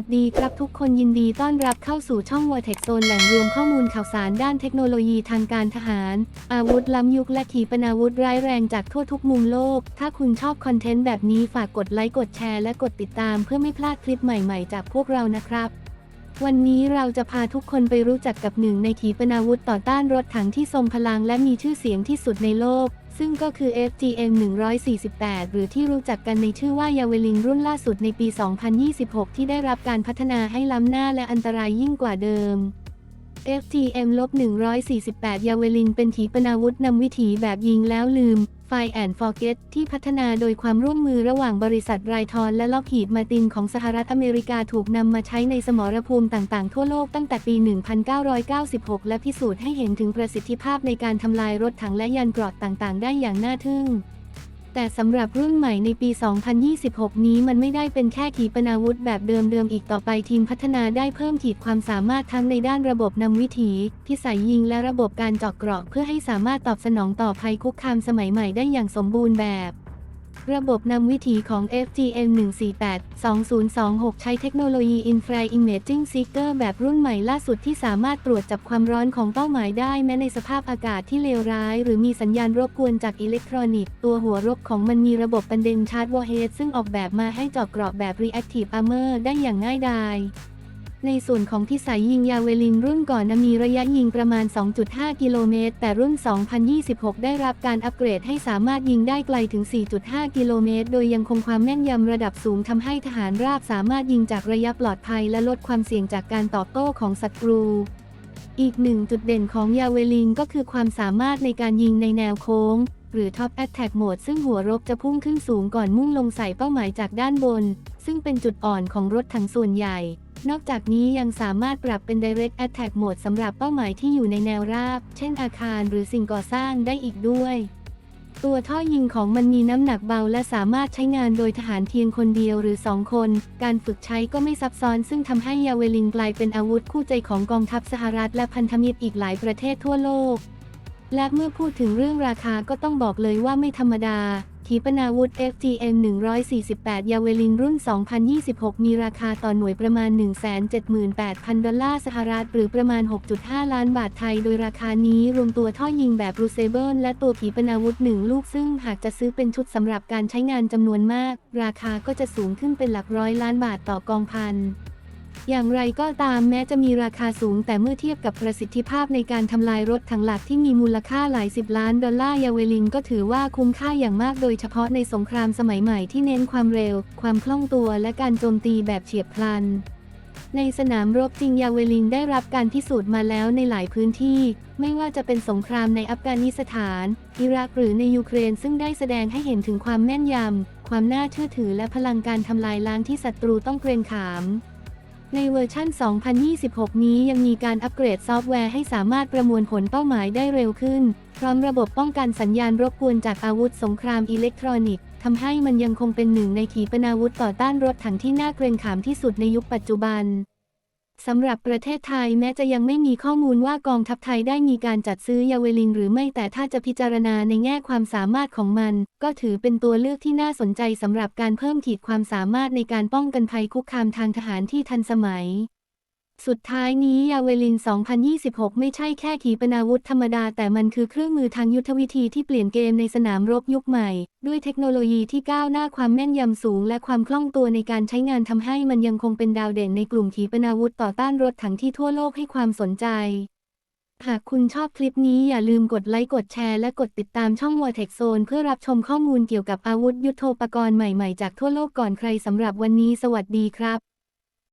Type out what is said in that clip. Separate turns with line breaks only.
วัสดีครับทุกคนยินดีต้อนรับเข้าสู่ช่องวอเท e x Zone แหล่งรวมข้อมูลข่าวสารด้านเทคโนโลยีทางการทหาร อาวุธล้ำยุคและขีปนาวุธร้ายแรงจากทั่วทุกมุมโลก ถ้าคุณชอบคอนเทนต์แบบนี้ฝากกดไลค์กดแชร์และกดติดตามเพื่อไม่พลาดคลิปใหม่ๆ จากพวกเรานะครับ วันนี้เราจะพาทุกคนไปรู้จักกับหนึ่งในขีปนาวุธต่อต้านรถถังที่ทรงพลังและมีชื่อเสียงที่สุดในโลก ซึ่งก็คือ FGM 148 หรือที่รู้จักกันในชื่อว่ายาเวลินรุ่นล่าสุดในปี 2026 ที่ได้รับการพัฒนาให้ล้ำหน้าและอันตรายยิ่งกว่าเดิม FGM-148 ยาเวลินเป็นขีปนาวุธนำวิถีแบบยิงแล้วลืม Fire and Forget ที่พัฒนาโดยความร่วมมือระหว่างบริษัทไรทอนและล็อกฮีดมาตินของสหรัฐอเมริกาถูกนำมาใช้ในสมรภูมิต่างๆ ทั่วโลกตั้งแต่ปี 1996 และพิสูจน์ให้เห็นถึงประสิทธิภาพในการทำลายรถถังและยานเกราะต่างๆ ได้อย่างน่าทึ่ง แต่สำหรับรุ่นใหม่ในปี 2026 นี้มันไม่ได้เป็นแค่ขีปนาวุธแบบเดิมๆอีกต่อไปทีมพัฒนาได้เพิ่มขีดความสามารถทั้งในด้านระบบนำวิถีพิสัยยิงและระบบการเจาะเกราะเพื่อให้สามารถตอบสนองต่อภัยคุกคามสมัยใหม่ได้อย่างสมบูรณ์แบบ ระบบนำวิถีของ FGM 148 2026 ใช้เทคโนโลยี Infra Imaging Seeker แบบรุ่นใหม่ล่าสุดที่สามารถตรวจจับความร้อนของเป้าหมายได้แม้ในสภาพอากาศที่เลวร้าย หรือมีสัญญาณรบกวนจากอิเล็กทรอนิกส์ ตัวหัวรบของมันมีระบบปันเดนชาร์จวอเฮดซึ่งออกแบบมาให้เจาะเกราะแบบ Reactive Armor ได้อย่างง่ายดาย ในส่วนของพิสัยยิงยาเวลินรุ่นก่อนนะมีระยะยิงประมาณ 2.5 กิโลเมตร แต่รุ่น 2026 ได้รับการอัปเกรดให้สามารถยิงได้ไกลถึง 4.5 กิโลเมตร โดยยังคงความแม่นยำระดับสูงทำให้ทหารราบสามารถยิงจากระยะปลอดภัยและลดความเสี่ยงจากการตอบโต้ของศัตรู อีกหนึ่งจุดเด่นของยาเวลินก็คือความสามารถในการยิงในแนวโค้ง หรือ Top Attack Mode ซึ่งหัวรบจะพุ่งขึ้นสูงก่อนมุ่งลงใส่เป้าหมายจากด้านบน ซึ่งเป็นจุดอ่อนของรถถังส่วนใหญ่ นอกจากนี้ยังสามารถปรับเป็น Direct Attack Mode สำหรับเป้าหมายที่อยู่ในแนวราบ เช่นอาคารหรือสิ่งก่อสร้างได้อีกด้วย ตัวท่อยิงของมันมีน้ำหนักเบาและสามารถใช้งานโดยทหารเพียงคนเดียวหรือสองคน การฝึกใช้ก็ไม่ซับซ้อนซึ่งทำให้ยาเวลินกลายเป็นอาวุธคู่ใจของกองทัพสหรัฐและพันธมิตรอีกหลายประเทศทั่วโลก และเมื่อพูดถึงเรื่องราคาก็ต้องบอกเลยว่าไม่ธรรมดา ขีปนาวุธ FGM 148 ยาเวลินรุ่น 2026 มีราคาต่อหน่วยประมาณ 178,000 ดอลลาร์สหรัฐ หรือประมาณ 6.5 ล้านบาทไทย โดยราคานี้รวมตัวท่อยิงแบบรูเซเบิลและตัวขีปนาวุธ 1 ลูก ซึ่งหากจะซื้อเป็นชุดสำหรับการใช้งานจำนวนมาก ราคาก็จะสูงขึ้นเป็นหลักร้อยล้านบาทต่อกองพัน อย่างไรก็ตามแม้จะมีราคาสูงแต่เมื่อเทียบกับประสิทธิภาพในการทำลายรถถังหลักที่มีมูลค่าหลายสิบล้านดอลลาร์ยาเวลินก็ถือว่าคุ้มค่าอย่างมากโดยเฉพาะในสงครามสมัยใหม่ที่เน้นความเร็ว ความคล่องตัวและการโจมตีแบบเฉียบพลัน ในสนามรบจริงยาเวลินได้รับการพิสูจน์มาแล้วในหลายพื้นที่ ไม่ว่าจะเป็นสงครามในอัฟกานิสถาน อิรักหรือในยูเครนซึ่งได้แสดงให้เห็นถึงความแม่นยำความน่าเชื่อถือและพลังการทำลายล้างที่ศัตรูต้องเกรงขาม ในเวอร์ชั่น2026 นี้ยังมีการอัปเกรดซอฟต์แวร์ให้สามารถประมวลผลเป้าหมายได้เร็วขึ้น พร้อมระบบป้องกันสัญญาณรบกวนจากอาวุธสงครามอิเล็กทรอนิกส์ทำให้มันยังคงเป็นหนึ่งในขีปนาวุธต่อต้านรถถังที่น่าเกรงขามที่สุดในยุคปัจจุบัน สำหรับประเทศไทยแม้จะยังไม่มีข้อมูลว่ากองทัพไทยได้มีการจัดซื้อยาเวลินหรือไม่แต่ถ้าจะพิจารณาในแง่ความสามารถของมัน ก็ถือเป็นตัวเลือกที่น่าสนใจสำหรับการเพิ่มขีดความสามารถในการป้องกันภัยคุกคามทางทหารที่ทันสมัย สุดท้ายนี้ยาเวลิน 2026 ไม่ใช่แค่ขีปนาวุธธรรมดา แต่มันคือเครื่องมือทางยุทธวิธีที่เปลี่ยนเกมในสนามรบยุคใหม่ ด้วยเทคโนโลยีที่ก้าวหน้าความแม่นยำสูง และความคล่องตัวในการใช้งานทำให้มันยังคงเป็นดาวเด่นในกลุ่มขีปนาวุธต่อต้านรถถังที่ทั่วโลกให้ความสนใจ หากคุณชอบคลิปนี้อย่าลืมกดไลค์กดแชร์และกดติดตามช่อง Vortex Zone เพื่อรับชมข้อมูลเกี่ยวกับอาวุธยุทโธปกรณ์ใหม่ๆจากทั่วโลกก่อนใครสำหรับวันนี้สวัสดีครับ